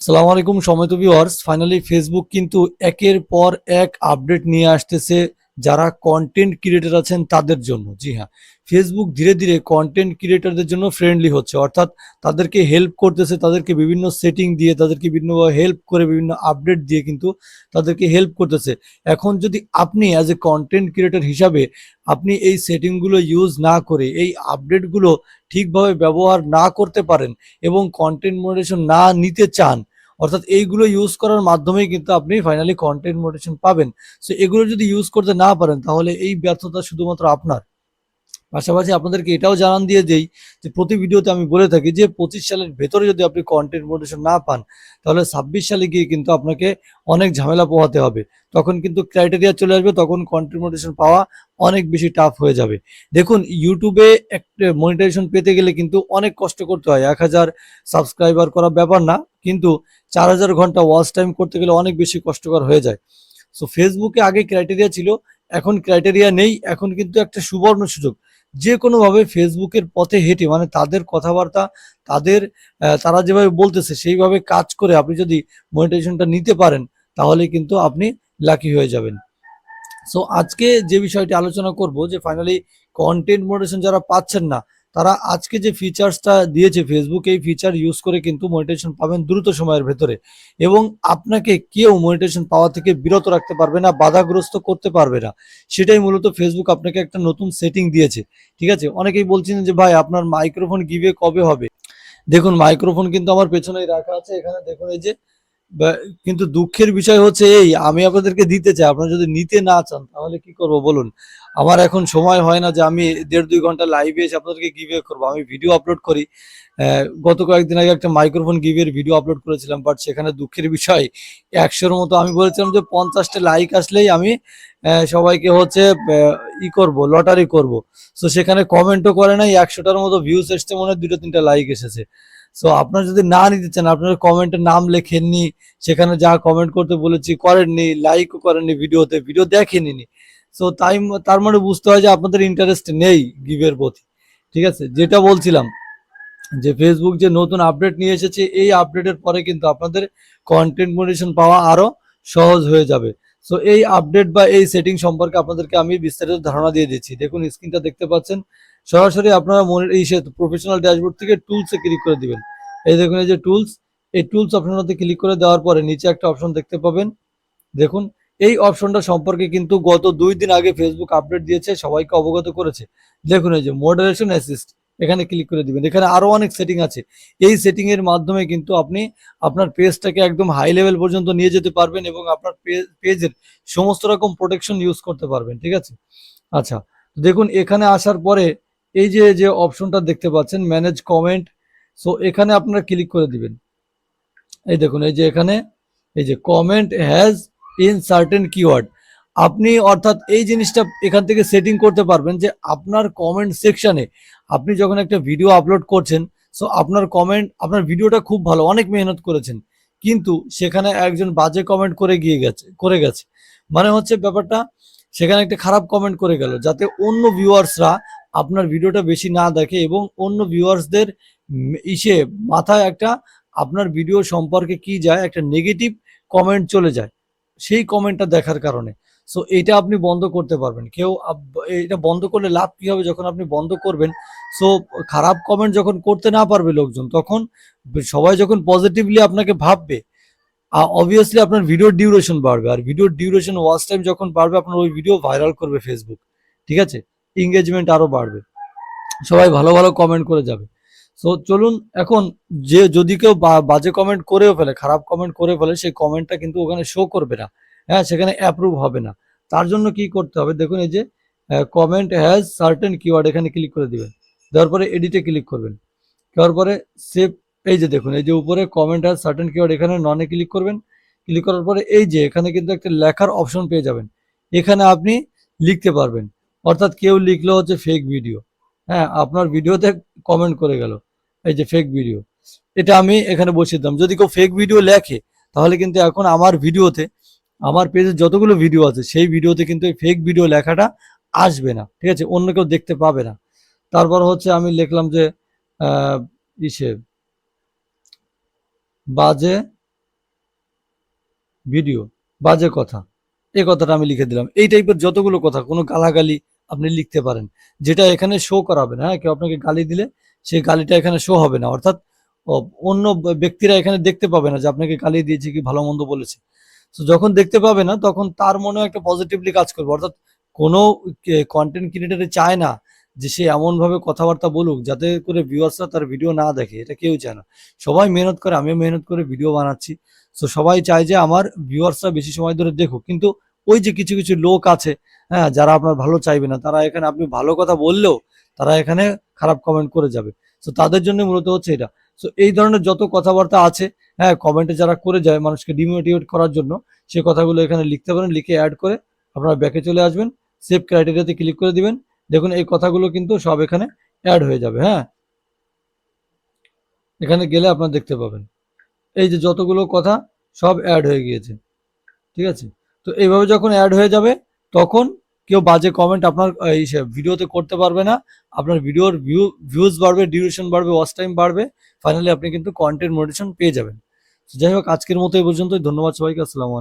সালাম আলাইকুম সময়ত ভিউয়ার্স ফাইনালি ফেসবুক কিন্তু একের পর এক আপডেট নিয়ে আসতেছে যারা কন্টেন্ট ক্রিয়েটর আছেন তাদের জন্য। জি হ্যাঁ ফেসবুক ধীরে ধীরে কন্টেন্ট ক্রিয়েটরদের জন্য ফ্রেন্ডলি হচ্ছে। অর্থাৎ তাদেরকে হেল্প করতেছে, তাদেরকে বিভিন্ন সেটিং দিয়ে, তাদেরকে বিভিন্ন হেল্প করে, বিভিন্ন আপডেট দিয়ে কিন্তু তাদেরকে হেল্প করতেছে। এখন যদি আপনি অ্যাজ এ কন্টেন্ট ক্রিয়েটার হিসাবে আপনি এই সেটিংগুলো ইউজ না করে, এই আপডেটগুলো ঠিকভাবে ব্যবহার না করতে পারেন এবং কন্টেন্ট মডারেশন না নিতে চান অর্থাৎ এইগুলো ইউজ করার মাধ্যমেই কিন্তু আপনি ফাইনালি কন্টেন্ট মোটিভেশন পাবেন। সো এগুলো যদি ইউজ করতে না পারেন, তাহলে এই ব্যর্থতা শুধুমাত্র আপনার। পাশাপাশি আপনাদেরকে এটাও জানান দিয়ে দেই যে প্রতি ভিডিওতে আমি বলে থাকি যে পঁচিশ সালের ভেতরে যদি আপনি কন্টেন্ট মোটিভেশন না পান, তাহলে ছাব্বিশ সালে গিয়ে কিন্তু আপনাকে অনেক ঝামেলা পোহাতে হবে। তখন কিন্তু ক্রাইটেরিয়া চলে আসবে, তখন কন্টেন্ট মোটিভেশন পাওয়া অনেক বেশি টাফ হয়ে যাবে। দেখুন ইউটিউবে একটা মনিটাইজেশন পেতে গেলে কিন্তু অনেক কষ্ট করতে হয়। এক হাজার সাবস্ক্রাইবার করা ব্যাপার না, কিন্তু চার হাজার ঘণ্টা ওয়াচ টাইম করতে গেলে অনেক বেশি কষ্টকর হয়ে যায়। সো ফেসবুকে আগে ক্রাইটেরিয়া ছিল, এখন ক্রাইটেরিয়া নেই, এখন কিন্তু একটা সুবর্ণ সুযোগ। যে কোনোভাবে ফেসবুকের পথে হেঁটে মানে তাদের কথাবার্তা, তাদের তারা যেভাবে বলতেছে, সেইভাবে কাজ করে আপনি যদি মনিটাইজেশনটা নিতে পারেন, তাহলে কিন্তু আপনি লাকি হয়ে যাবেন। সো আজকে যে বিষয়টি আলোচনা করব, যে ফাইনালি কন্টেন্ট মনিটাইজেশন যারা পাচ্ছেন না তারা আজকে যে ফিচার্সটা দিয়েছে ফেসবুক এই ফিচার ইউজ করে কিন্তু মনিটাইজেশন পাবেন দ্রুত সময়ের ভেতরে। এবং আপনাকে কেউ মনিটাইজেশন পাওয়া থেকে বিরত রাখতে পারবে না, বাধাগ্রস্ত করতে পারবে না। সেটাই মূলত ফেসবুক আপনাকে একটা নতুন সেটিং দিয়েছে। ঠিক আছে? অনেকেই বলছেন যে, ভাই, আপনার মাইক্রোফোন গিভে কবে হবে? দেখুন মাইক্রোফোন কিন্তু আমার পেছনেই রাখা আছে। এখানে দেখুন, এই যে কিন্তু দুঃখের বিষয় হচ্ছে এই, আমি আপনাদেরকে দিতে চাই। আপনারা যদি নিতে না চান, তাহলে কি করব বলুন? আমার এখন সময় হয় না যে আমি দেড় দুই ঘণ্টা লাইভে এসে আপনাদেরকে গিভে করব। আমি ভিডিও আপলোড করি। গত কয়েকদিন আগে একটা মাইক্রোফোন গিভের ভিডিও আপলোড করেছিলাম বাট সেখানে দুঃখের বিষয়, একশোর মতো আমি বলেছিলাম যে পঞ্চাশটা লাইক আসলেই আমি সবাইকে হচ্ছে ই করব লটারি করব। তো সেখানে কমেন্টও করে নাই, একশোটার মতো ভিউজ এসছে, মনে হয় দুটো তিনটা লাইক এসেছে। সো আপনারা যদি না নিতে চান, আপনারা কমেন্টের নাম লেখেননি, সেখানে যা কমেন্ট করতে বলেছি করেননি লাইকও করেননি ভিডিওতে ভিডিও দেখেনি সো তাই তার মানে বুঝতে হয় যে আপনাদের ইন্টারেস্ট নেই গিভের প্রতি। ঠিক আছে? যেটা বলছিলাম, যে ফেসবুক যে নতুন আপডেট নিয়ে এসেছে, এই আপডেটের পরে কিন্তু আপনাদের কন্টেন্ট মনিটেশন পাওয়া আরও সহজ হয়ে যাবে। সো এই আপডেট বা এই সেটিং সম্পর্কে আপনাদেরকে আমি বিস্তারিত ধারণা দিয়ে দিচ্ছি। দেখুন স্ক্রিনটা দেখতে পাচ্ছেন। সরাসরি আপনারা এই প্রফেশনাল ড্যাশবোর্ড থেকে টুলসে ক্লিক করে দিবেন। এই দেখুন, এই যে টুলস এই টুলস অপশনটাতে ক্লিক করে দেওয়ার পরে নিচে একটা অপশন দেখতে পাবেন। দেখুন, এই অপশনটা সম্পর্কে কিন্তু গত দুই দিন আগে ফেসবুক আপডেট দিয়েছে, সবাইকে অবগত করেছে। দেখুন, এই যে মডারেশন অ্যাসিস্ট এখানে ক্লিক করে দিবেন। এখানে আরও অনেক সেটিং আছে। এই সেটিং এর মাধ্যমে কিন্তু আপনি আপনার পেজটাকে একদম হাই লেভেল পর্যন্ত নিয়ে যেতে পারবেন এবং আপনার পেজের সমস্ত রকম প্রোটেকশন ইউজ করতে পারবেন, ঠিক আছে? আচ্ছা দেখুন, এখানে আসার পরে এই যে যে অপশনটা দেখতে পাচ্ছেন ম্যানেজ কমেন্ট সো এখানে আপনারা ক্লিক করে দিবেন। এই দেখুন, এই যে এখানে, এই যে comment has in certain keyword আপনি অর্থাৎ এই জিনিসটা এখান থেকে সেটিং করতে পারবেন যে আপনার কমেন্ট সেকশনে আপনি যখন একটা ভিডিও আপলোড করছেন সো আপনার কমেন্ট আপনার ভিডিওটা খুব ভালো, অনেক মেহনত করেছেন। কিন্তু সেখানে একজন বাজে কমেন্ট করে গিয়ে গেছে, করে গেছে। মানে হচ্ছে ব্যাপারটা, সেখানে একটা খারাপ কমেন্ট করে গেল, যাতে অন্য ভিউয়ার্সরা আপনার ভিডিওটা বেশি না দেখে এবং অন্য ভিউয়ার্সদের ইসে মাথায় একটা আপনার ভিডিও সম্পর্কে কি যায়, একটা নেগেটিভ কমেন্ট চলে যায়। সেই কমেন্টটা দেখার কারণে। সো এটা আপনি বন্ধ করতে পারবেন। কেউ এটা বন্ধ করলে লাভ কী হবে যখন আপনি বন্ধ করবেন? সো খারাপ কমেন্ট যখন করতে না পারবে লোকজন, তখন সবাই যখন পজিটিভলি আপনাকে ভাববে অবভিয়াসলি আপনার ভিডিওর ডিউরেশন বাড়বে। আর ভিডিওর ডিউরেশন ওয়াচ টাইম যখন বাড়বে, আপনার ওই ভিডিও ভাইরাল করবে ফেসবুক ঠিক আছে? এঙ্গেজমেন্ট আরও বাড়বে। সবাই ভালো ভালো কমেন্ট করে যাবে। সো চলুন এখন যে যদি কেউ বাজে কমেন্ট করেও ফেলে, খারাপ কমেন্ট করে ফেলে, সেই কমেন্টটা কিন্তু ওখানে শো করবে না। হ্যাঁ সেখানে অ্যাপ্রুভ হবে না। তার জন্য কি করতে হবে? দেখুন এই যে কমেন্ট হ্যাজ সার্টেন কিওয়ার্ড এখানে ক্লিক করে দিবেন। দেওয়ার পরে এডিটে ক্লিক করবেন। দেওয়ার পরে সেভ এই যে দেখুন, এই যে উপরে কমেন্ট হ্যাজ সার্টেন কিওয়ার্ড এখানে ননে ক্লিক করবেন। ক্লিক করার পরে এই যে, এখানে কিন্তু একটা লেখার অপশন পেয়ে যাবেন। এখানে আপনি লিখতে পারবেন। অর্থাৎ কেউ লিখলো হচ্ছে ফেক ভিডিও হ্যাঁ আপনার ভিডিওতে কমেন্ট করে গেল, এই যে ফেক ভিডিও এটা আমি এখানে বসিয়ে দিলাম। যদি কেউ ফেক ভিডিও লেখে, তাহলে কিন্তু এখন আমার ভিডিওতে আমার পেজে যতগুলো ভিডিও আছে, সেই ভিডিওতে কিন্তু এই ফেক ভিডিও লেখাটা আসবে না। ঠিক আছে? অন্য কেউ দেখতে পাবে না। তারপর হচ্ছে আমি লিখলাম যে ইসে, বাজে ভিডিও বাজে কথা। এই কথাটা আমি লিখে দিলাম। এই টাইপের যতগুলো কথা, কোনো গালাগালি আপনি লিখতে পারেন। যেটা এখানে শো করাবে না হ্যাঁ? কেউ আপনাকে গালি দিলে সেই গালিটা এখানে শো হবে না। অর্থাৎ অন্য ব্যক্তিরা এখানে দেখতে পাবে না যে আপনাকে গালি দিয়েছে কি ভালো মন্দ বলেছে। তো যখন দেখতে পাবে না, তখন তার মনেও একটা পজিটিভলি কাজ করবে। অর্থাৎ কোনো কন্টেন্ট ক্রিয়েটারে চায় না যে সে এমন ভাবে কথাবার্তা বলুক যাতে করে ভিউয়ার্সরা তার ভিডিও না দেখে। এটা কেউ চায় না। সবাই মেহনত করে, আমিও মেহনত করে ভিডিও বানাচ্ছি। তো সবাই চায় যে আমার ভিউয়ার্সরা বেশি সময় ধরে দেখুক। কিন্তু ওই যে কিছু কিছু লোক আছে হ্যাঁ যারা আপনার ভালো চাইবে না, তারা এখানে আপনি ভালো কথা বললেও তারা এখানে খারাপ কমেন্ট করে যাবে। তো তাদের জন্য মূলত হচ্ছে এটা। তো এই ধরনের যত কথাবার্তা আছে হ্যাঁ কমেন্টে যারা করে যায়, মানুষকে ডিমোটিভেট করার জন্য, সে কথাগুলো এখানে লিখতে পারেন, লিখে অ্যাড করে আপনারা ব্যাকে চলে আসবেন সেভ ক্রাইটেরিয়াতে ক্লিক করে দিবেন। দেখুন, এই কথাগুলো কিন্তু সব এখানে অ্যাড হয়ে যাবে হ্যাঁ। এখানে গেলে আপনারা দেখতে পাবেন। এই যে যতগুলো কথা সব অ্যাড হয়ে গিয়েছে, ঠিক আছে? তো এইভাবে যখন অ্যাড হয়ে যাবে, তখন কেউ বাজে কমেন্ট আপনার এই ভিডিওতে করতে পারবে না। আপনার ভিডিওর ভিউ ভিউজ বাড়বে ডিউরেশন বাড়বে ওয়াচ টাইম বাড়বে। ফাইনালি আপনি কিন্তু কন্টেন্ট মোটিভেশন পেয়ে যাবেন। যাই হোক, আজকের মতো এই পর্যন্তই। ধন্যবাদ সবাইকে। আসসালামু